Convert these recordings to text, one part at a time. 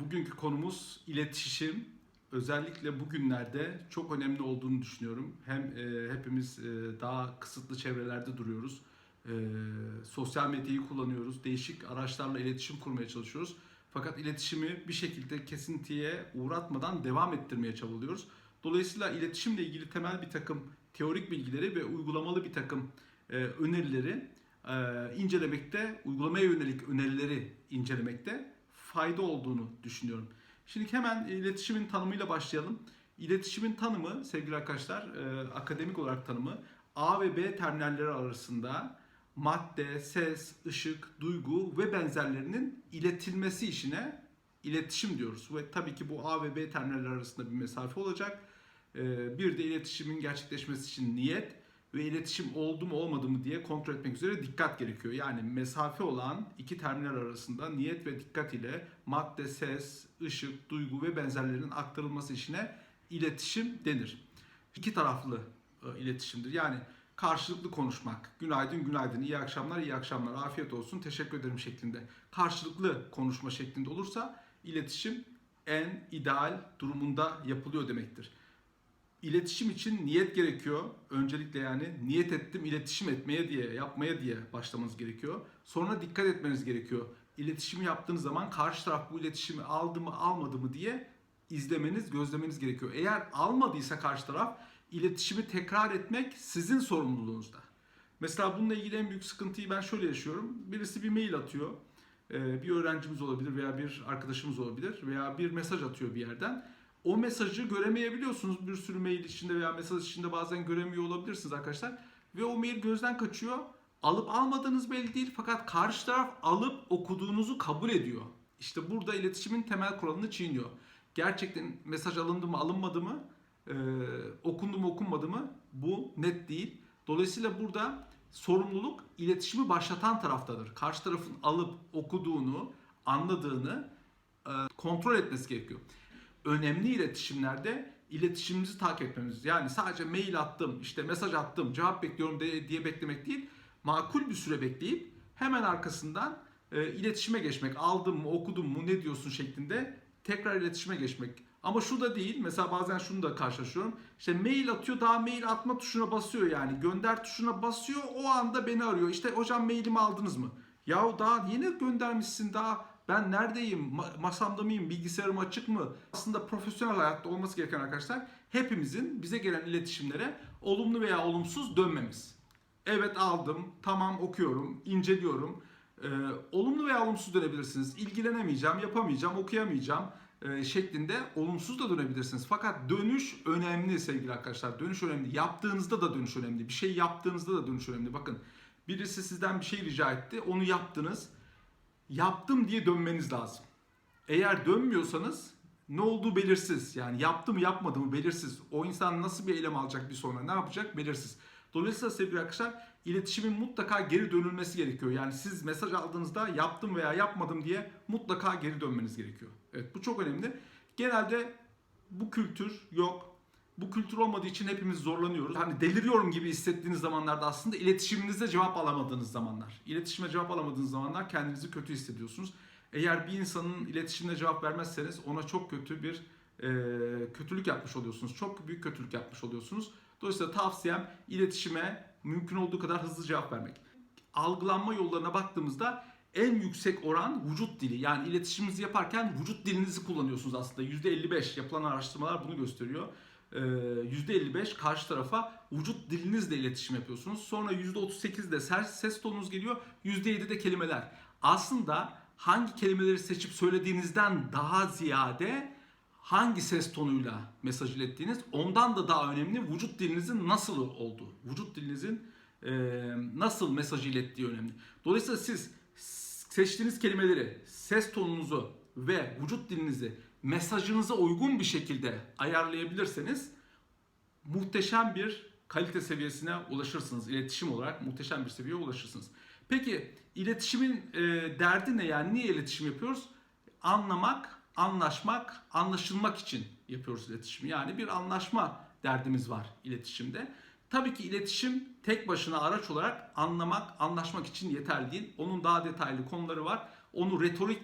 Bugünkü konumuz iletişim. Özellikle bugünlerde çok önemli olduğunu düşünüyorum. Hem e, hepimiz e, daha kısıtlı çevrelerde duruyoruz. E, sosyal medyayı kullanıyoruz. Değişik araçlarla iletişim kurmaya çalışıyoruz. Fakat iletişimi bir şekilde kesintiye uğratmadan devam ettirmeye çabalıyoruz. Dolayısıyla iletişimle ilgili temel bir takım teorik bilgileri ve uygulamalı bir takım e, önerileri e, incelemekte, uygulamaya yönelik önerileri incelemekte fayda olduğunu düşünüyorum. Şimdi hemen iletişimin tanımıyla başlayalım. İletişimin tanımı sevgili arkadaşlar, e, akademik olarak tanımı A ve B terminalleri arasında madde, ses, ışık, duygu ve benzerlerinin iletilmesi işine iletişim diyoruz. Ve tabii ki bu A ve B terminalleri arasında bir mesafe olacak. E, bir de iletişimin gerçekleşmesi için niyet ve iletişim oldu mu olmadı mı diye kontrol etmek üzere dikkat gerekiyor. Yani mesafe olan iki terminal arasında niyet ve dikkat ile madde, ses, ışık, duygu ve benzerlerinin aktarılması işine iletişim denir. İki taraflı e, iletişimdir. Yani karşılıklı konuşmak, günaydın günaydın, iyi akşamlar iyi akşamlar, afiyet olsun, teşekkür ederim şeklinde karşılıklı konuşma şeklinde olursa iletişim en ideal durumunda yapılıyor demektir. İletişim için niyet gerekiyor. Öncelikle yani niyet ettim iletişim etmeye diye, yapmaya diye başlamanız gerekiyor. Sonra dikkat etmeniz gerekiyor. İletişimi yaptığınız zaman karşı taraf bu iletişimi aldı mı almadı mı diye izlemeniz, gözlemeniz gerekiyor. Eğer almadıysa karşı taraf iletişimi tekrar etmek sizin sorumluluğunuzda. Mesela bununla ilgili en büyük sıkıntıyı ben şöyle yaşıyorum. Birisi bir mail atıyor. Ee, Bir öğrencimiz olabilir veya bir arkadaşımız olabilir veya bir mesaj atıyor bir yerden o mesajı göremeyebiliyorsunuz. Bir sürü mail içinde veya mesaj içinde bazen göremiyor olabilirsiniz arkadaşlar. Ve o mail gözden kaçıyor. Alıp almadığınız belli değil fakat karşı taraf alıp okuduğunuzu kabul ediyor. İşte burada iletişimin temel kuralını çiğniyor. Gerçekten mesaj alındı mı alınmadı mı, e, okundu mu okunmadı mı bu net değil. Dolayısıyla burada sorumluluk iletişimi başlatan taraftadır. Karşı tarafın alıp okuduğunu, anladığını e, kontrol etmesi gerekiyor önemli iletişimlerde iletişimimizi takip etmemiz. Yani sadece mail attım, işte mesaj attım, cevap bekliyorum diye beklemek değil. Makul bir süre bekleyip hemen arkasından e, iletişime geçmek. Aldım mı, okudum mu, ne diyorsun şeklinde tekrar iletişime geçmek. Ama şu da değil. Mesela bazen şunu da karşılaşıyorum. İşte mail atıyor daha mail atma tuşuna basıyor yani. Gönder tuşuna basıyor o anda beni arıyor. İşte hocam mailimi aldınız mı? Yahu daha yeni göndermişsin daha ben neredeyim? Masamda mıyım? Bilgisayarım açık mı? Aslında profesyonel hayatta olması gereken arkadaşlar hepimizin bize gelen iletişimlere olumlu veya olumsuz dönmemiz. Evet aldım, tamam okuyorum, inceliyorum. Ee, olumlu veya olumsuz dönebilirsiniz. İlgilenemeyeceğim, yapamayacağım, okuyamayacağım e, şeklinde olumsuz da dönebilirsiniz. Fakat dönüş önemli sevgili arkadaşlar. Dönüş önemli. Yaptığınızda da dönüş önemli. Bir şey yaptığınızda da dönüş önemli. Bakın birisi sizden bir şey rica etti. Onu yaptınız yaptım diye dönmeniz lazım. Eğer dönmüyorsanız ne olduğu belirsiz. Yani yaptı mı yapmadı mı belirsiz. O insan nasıl bir eylem alacak bir sonra ne yapacak belirsiz. Dolayısıyla sevgili arkadaşlar iletişimin mutlaka geri dönülmesi gerekiyor. Yani siz mesaj aldığınızda yaptım veya yapmadım diye mutlaka geri dönmeniz gerekiyor. Evet bu çok önemli. Genelde bu kültür yok. Bu kültür olmadığı için hepimiz zorlanıyoruz. Hani deliriyorum gibi hissettiğiniz zamanlarda aslında iletişiminizde cevap alamadığınız zamanlar. İletişime cevap alamadığınız zamanlar kendinizi kötü hissediyorsunuz. Eğer bir insanın iletişimine cevap vermezseniz ona çok kötü bir e, kötülük yapmış oluyorsunuz. Çok büyük kötülük yapmış oluyorsunuz. Dolayısıyla tavsiyem iletişime mümkün olduğu kadar hızlı cevap vermek. Algılanma yollarına baktığımızda en yüksek oran vücut dili. Yani iletişiminizi yaparken vücut dilinizi kullanıyorsunuz aslında. %55 yapılan araştırmalar bunu gösteriyor. %55 karşı tarafa vücut dilinizle iletişim yapıyorsunuz. Sonra %38 de ses tonunuz geliyor. %7 de kelimeler. Aslında hangi kelimeleri seçip söylediğinizden daha ziyade hangi ses tonuyla mesaj ilettiğiniz ondan da daha önemli vücut dilinizin nasıl olduğu. Vücut dilinizin e, nasıl mesaj ilettiği önemli. Dolayısıyla siz seçtiğiniz kelimeleri, ses tonunuzu ve vücut dilinizi mesajınıza uygun bir şekilde ayarlayabilirseniz muhteşem bir kalite seviyesine ulaşırsınız. İletişim olarak muhteşem bir seviyeye ulaşırsınız. Peki iletişimin e, derdi ne yani? Niye iletişim yapıyoruz? Anlamak, anlaşmak, anlaşılmak için yapıyoruz iletişimi. Yani bir anlaşma derdimiz var iletişimde. Tabii ki iletişim tek başına araç olarak anlamak, anlaşmak için yeterli değil. Onun daha detaylı konuları var. Onu retorik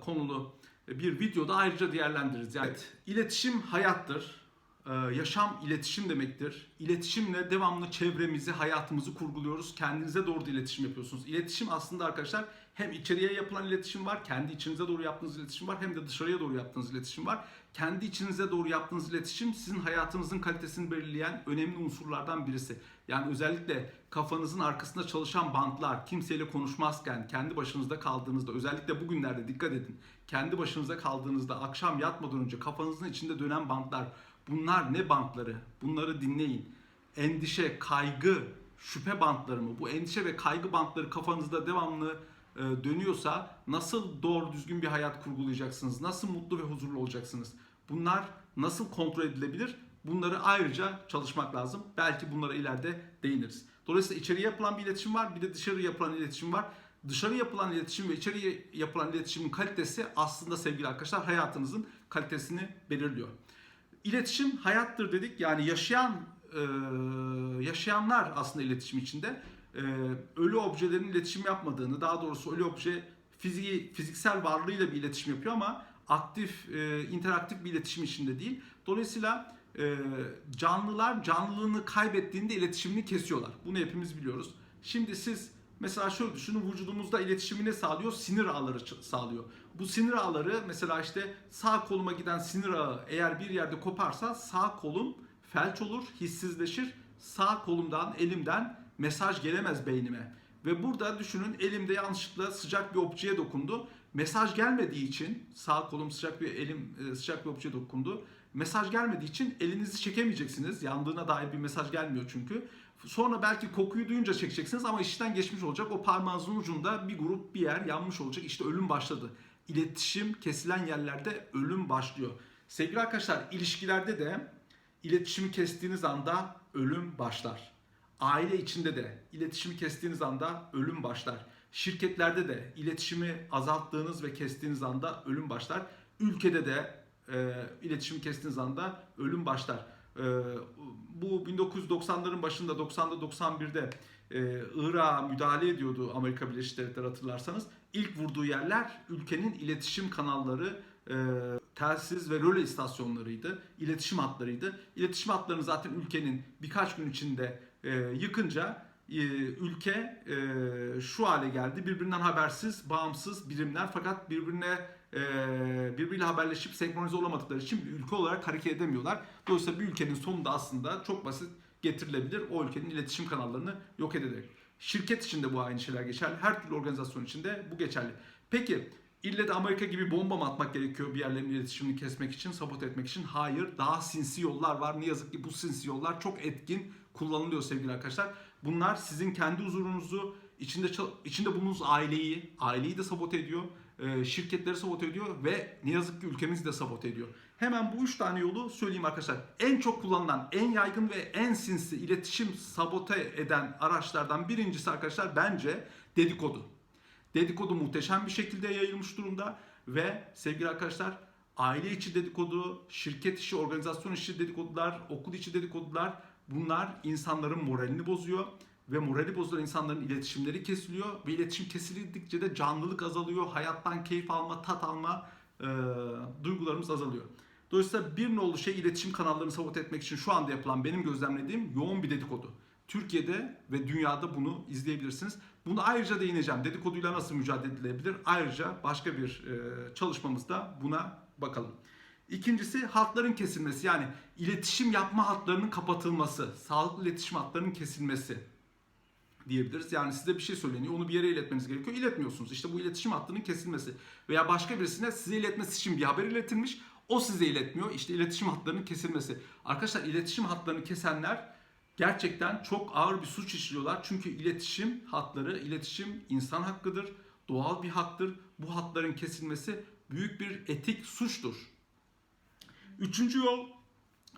konulu bir videoda ayrıca değerlendiririz. Yani evet, iletişim hayattır. Ee, yaşam iletişim demektir. İletişimle devamlı çevremizi, hayatımızı kurguluyoruz. Kendinize doğru da iletişim yapıyorsunuz. İletişim aslında arkadaşlar hem içeriye yapılan iletişim var, kendi içinize doğru yaptığınız iletişim var, hem de dışarıya doğru yaptığınız iletişim var. Kendi içinize doğru yaptığınız iletişim sizin hayatınızın kalitesini belirleyen önemli unsurlardan birisi. Yani özellikle kafanızın arkasında çalışan bantlar, kimseyle konuşmazken, kendi başınızda kaldığınızda, özellikle bugünlerde dikkat edin. Kendi başınıza kaldığınızda, akşam yatmadan önce kafanızın içinde dönen bantlar, bunlar ne bantları? Bunları dinleyin. Endişe, kaygı, şüphe bantları mı? Bu endişe ve kaygı bantları kafanızda devamlı e, dönüyorsa nasıl doğru düzgün bir hayat kurgulayacaksınız? Nasıl mutlu ve huzurlu olacaksınız? Bunlar nasıl kontrol edilebilir? Bunları ayrıca çalışmak lazım. Belki bunlara ileride değiniriz. Dolayısıyla içeriye yapılan bir iletişim var, bir de dışarı yapılan iletişim var. Dışarı yapılan iletişim ve içeriye yapılan iletişimin kalitesi aslında sevgili arkadaşlar hayatınızın kalitesini belirliyor. İletişim hayattır dedik. Yani yaşayan e, yaşayanlar aslında iletişim içinde. E, ölü objelerin iletişim yapmadığını, daha doğrusu ölü obje fiziği, fiziksel varlığıyla bir iletişim yapıyor ama aktif, e, interaktif bir iletişim içinde değil. Dolayısıyla e, canlılar canlılığını kaybettiğinde iletişimini kesiyorlar. Bunu hepimiz biliyoruz. Şimdi siz mesela şöyle düşünün vücudumuzda iletişimini sağlıyor? Sinir ağları sağlıyor. Bu sinir ağları mesela işte sağ koluma giden sinir ağı eğer bir yerde koparsa sağ kolum felç olur, hissizleşir. Sağ kolumdan, elimden mesaj gelemez beynime. Ve burada düşünün elimde yanlışlıkla sıcak bir objeye dokundu. Mesaj gelmediği için sağ kolum sıcak bir elim e, sıcak bir objeye dokundu. Mesaj gelmediği için elinizi çekemeyeceksiniz. Yandığına dair bir mesaj gelmiyor çünkü. Sonra belki kokuyu duyunca çekeceksiniz ama işten geçmiş olacak. O parmağınızın ucunda bir grup bir yer yanmış olacak. İşte ölüm başladı. İletişim kesilen yerlerde ölüm başlıyor. Sevgili arkadaşlar ilişkilerde de iletişimi kestiğiniz anda ölüm başlar. Aile içinde de iletişimi kestiğiniz anda ölüm başlar. Şirketlerde de iletişimi azalttığınız ve kestiğiniz anda ölüm başlar. Ülkede de e, iletişimi kestiğiniz anda ölüm başlar. E, bu 1990'ların başında 90'da 91'de e, Irak'a müdahale ediyordu Amerika Birleşik Devletleri hatırlarsanız. İlk vurduğu yerler ülkenin iletişim kanalları, e, telsiz ve röle istasyonlarıydı. İletişim hatlarıydı. İletişim hatlarını zaten ülkenin birkaç gün içinde e, yıkınca ülke e, şu hale geldi. Birbirinden habersiz, bağımsız birimler fakat birbirine e, birbiriyle haberleşip senkronize olamadıkları için bir ülke olarak hareket edemiyorlar. Dolayısıyla bir ülkenin sonunda aslında çok basit getirilebilir. O ülkenin iletişim kanallarını yok ederek. Şirket için de bu aynı şeyler geçerli. Her türlü organizasyon için de bu geçerli. Peki ille de Amerika gibi bomba mı atmak gerekiyor bir yerlerin iletişimini kesmek için, sabote etmek için? Hayır. Daha sinsi yollar var. Ne yazık ki bu sinsi yollar çok etkin kullanılıyor sevgili arkadaşlar. Bunlar sizin kendi huzurunuzu, içinde içinde bulunduğunuz aileyi, aileyi de sabote ediyor, e, şirketleri sabote ediyor ve ne yazık ki ülkemizi de sabote ediyor. Hemen bu üç tane yolu söyleyeyim arkadaşlar. En çok kullanılan, en yaygın ve en sinsi iletişim sabote eden araçlardan birincisi arkadaşlar bence dedikodu. Dedikodu muhteşem bir şekilde yayılmış durumda ve sevgili arkadaşlar aile içi dedikodu, şirket içi, organizasyon içi dedikodular, okul içi dedikodular bunlar insanların moralini bozuyor ve morali bozulan insanların iletişimleri kesiliyor ve iletişim kesildikçe de canlılık azalıyor, hayattan keyif alma, tat alma e, duygularımız azalıyor. Dolayısıyla bir nolu şey iletişim kanallarını sabote etmek için şu anda yapılan benim gözlemlediğim yoğun bir dedikodu. Türkiye'de ve dünyada bunu izleyebilirsiniz. Bunu ayrıca değineceğim. Dedikoduyla nasıl mücadele edilebilir? Ayrıca başka bir e, çalışmamızda buna bakalım. İkincisi hatların kesilmesi yani iletişim yapma hatlarının kapatılması, sağlıklı iletişim hatlarının kesilmesi diyebiliriz. Yani size bir şey söyleniyor, onu bir yere iletmeniz gerekiyor. İletmiyorsunuz. İşte bu iletişim hattının kesilmesi. Veya başka birisine size iletmesi için bir haber iletilmiş. O size iletmiyor. İşte iletişim hatlarının kesilmesi. Arkadaşlar iletişim hatlarını kesenler gerçekten çok ağır bir suç işliyorlar. Çünkü iletişim hatları, iletişim insan hakkıdır. Doğal bir haktır. Bu hatların kesilmesi büyük bir etik suçtur. Üçüncü yol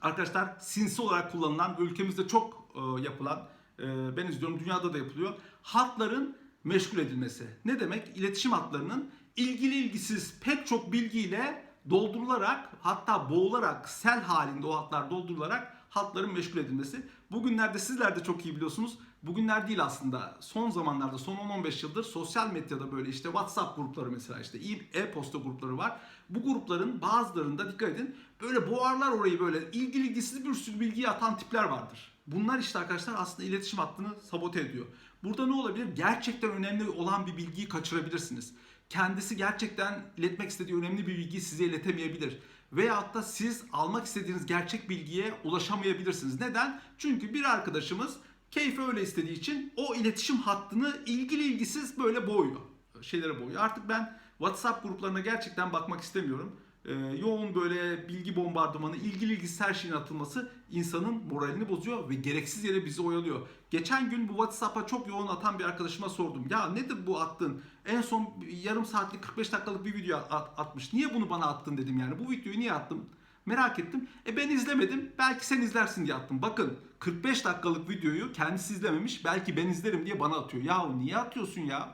arkadaşlar sinsi olarak kullanılan ülkemizde çok e, yapılan e, ben izliyorum dünyada da yapılıyor. Hatların meşgul edilmesi. Ne demek? İletişim hatlarının ilgili ilgisiz pek çok bilgiyle doldurularak hatta boğularak sel halinde o hatlar doldurularak hatların meşgul edilmesi. Bugünlerde sizler de çok iyi biliyorsunuz. Bugünler değil aslında son zamanlarda son 10-15 yıldır sosyal medyada böyle işte WhatsApp grupları mesela işte e- e-posta grupları var. Bu grupların bazılarında dikkat edin böyle boğarlar orayı böyle ilgili ilgisiz bir sürü bilgiyi atan tipler vardır. Bunlar işte arkadaşlar aslında iletişim hattını sabote ediyor. Burada ne olabilir? Gerçekten önemli olan bir bilgiyi kaçırabilirsiniz. Kendisi gerçekten iletmek istediği önemli bir bilgiyi size iletemeyebilir. Veyahut da siz almak istediğiniz gerçek bilgiye ulaşamayabilirsiniz. Neden? Çünkü bir arkadaşımız keyfi öyle istediği için o iletişim hattını ilgili ilgisiz böyle boğuyor. Şeylere boğuyor. Artık ben WhatsApp gruplarına gerçekten bakmak istemiyorum. Ee, yoğun böyle bilgi bombardımanı, ilgili ilgisiz her şeyin atılması insanın moralini bozuyor ve gereksiz yere bizi oyalıyor. Geçen gün bu WhatsApp'a çok yoğun atan bir arkadaşıma sordum. Ya nedir bu attın? En son yarım saatlik 45 dakikalık bir video at- atmış. Niye bunu bana attın dedim yani. Bu videoyu niye attım? Merak ettim. E ben izlemedim. Belki sen izlersin diye attım. Bakın 45 dakikalık videoyu kendisi izlememiş. Belki ben izlerim diye bana atıyor. Yahu niye atıyorsun ya?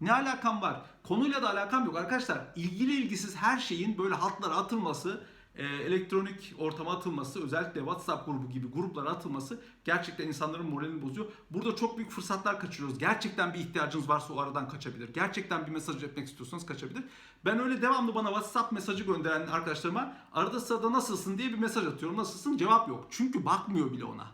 Ne alakam var? Konuyla da alakam yok arkadaşlar. İlgili ilgisiz her şeyin böyle hatlara atılması, e, elektronik ortama atılması, özellikle WhatsApp grubu gibi gruplara atılması gerçekten insanların moralini bozuyor. Burada çok büyük fırsatlar kaçırıyoruz. Gerçekten bir ihtiyacınız varsa o aradan kaçabilir. Gerçekten bir mesaj etmek istiyorsanız kaçabilir. Ben öyle devamlı bana WhatsApp mesajı gönderen arkadaşlarıma arada sırada nasılsın diye bir mesaj atıyorum. Nasılsın? Cevap yok. Çünkü bakmıyor bile ona.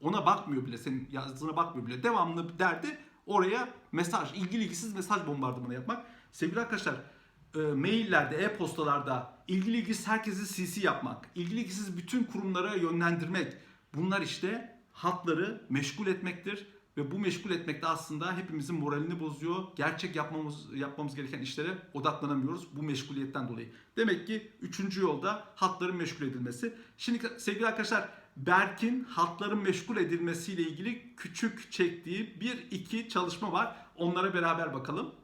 Ona bakmıyor bile. Senin yazdığına bakmıyor bile. Devamlı derdi oraya mesaj, ilgili ilgisiz mesaj bombardımanı yapmak. Sevgili arkadaşlar, e, maillerde, e-postalarda ilgili ilgisiz herkesi CC yapmak, ilgili ilgisiz bütün kurumlara yönlendirmek. Bunlar işte hatları meşgul etmektir ve bu meşgul etmek de aslında hepimizin moralini bozuyor. Gerçek yapmamız yapmamız gereken işlere odaklanamıyoruz bu meşguliyetten dolayı. Demek ki üçüncü yolda hatların meşgul edilmesi. Şimdi sevgili arkadaşlar Berk'in hatların meşgul edilmesiyle ilgili küçük çektiği bir iki çalışma var. Onlara beraber bakalım.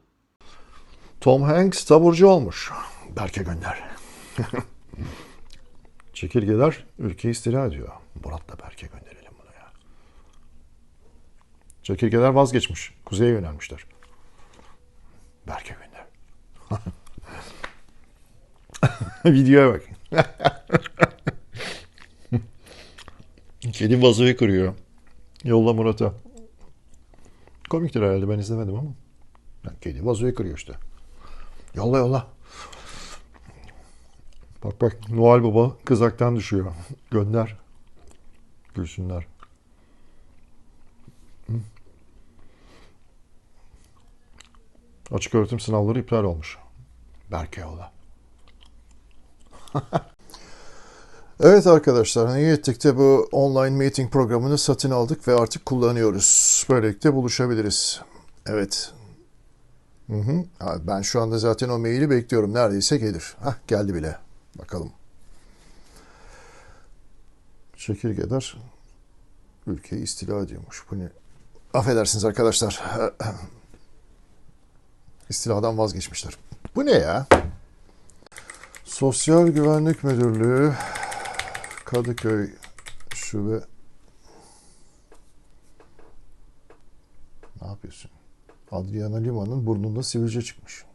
Tom Hanks taburcu olmuş. Berke gönder. Çekirgeler ülkeyi istila ediyor. Murat da Berke gönderelim bunu ya. Çekirgeler vazgeçmiş. Kuzeye yönelmişler. Berke gönder. Videoya bak. Kedi vazoyu kırıyor. Yolla Murat'a. Komiktir herhalde ben izlemedim ama. Kedi vazoyu kırıyor işte. Yolla yolla. Bak bak Noel Baba kızaktan düşüyor. Gönder. Gülsünler. Açık öğretim sınavları iptal olmuş. Berke yolla. Evet arkadaşlar, iyi ettik de bu online meeting programını satın aldık ve artık kullanıyoruz. Böylelikle buluşabiliriz. Evet, Hı hı. Ben şu anda zaten o maili bekliyorum. Neredeyse gelir. Hah geldi bile. Bakalım. Çekirgeler ülkeyi istila ediyormuş. Bu ne? Affedersiniz arkadaşlar. İstiladan vazgeçmişler. Bu ne ya? Sosyal Güvenlik Müdürlüğü Kadıköy Şube Ne yapıyorsun? Adriana Lima'nın burnunda sivilce çıkmış.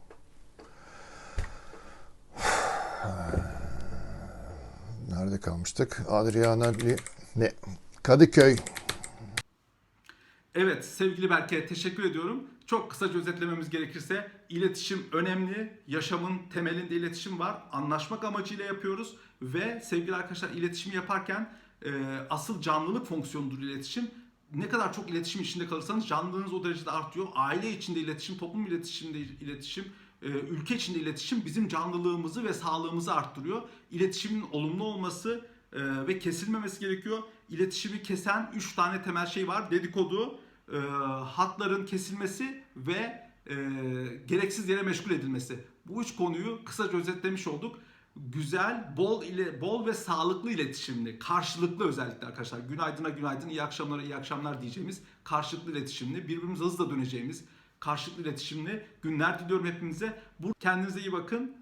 Kalmıştık? Adriana. Ne? Kadıköy. Evet sevgili Berke teşekkür ediyorum. Çok kısaca özetlememiz gerekirse iletişim önemli. Yaşamın temelinde iletişim var. Anlaşmak amacıyla yapıyoruz ve sevgili arkadaşlar iletişimi yaparken e, asıl canlılık fonksiyonudur iletişim. Ne kadar çok iletişim içinde kalırsanız canlılığınız o derecede artıyor. Aile içinde iletişim, toplum iletişiminde iletişim, e, ülke içinde iletişim bizim canlılığımızı ve sağlığımızı arttırıyor. İletişimin olumlu olması e, ve kesilmemesi gerekiyor. İletişimi kesen 3 tane temel şey var. Dedikodu, e, hatların kesilmesi ve e, gereksiz yere meşgul edilmesi. Bu üç konuyu kısaca özetlemiş olduk. Güzel, bol ile bol ve sağlıklı iletişimli, karşılıklı özellikle arkadaşlar. Günaydına günaydın, iyi akşamlara iyi akşamlar diyeceğimiz karşılıklı iletişimli, birbirimize hızla döneceğimiz karşılıklı iletişimli günler diliyorum hepinize. Kendinize iyi bakın.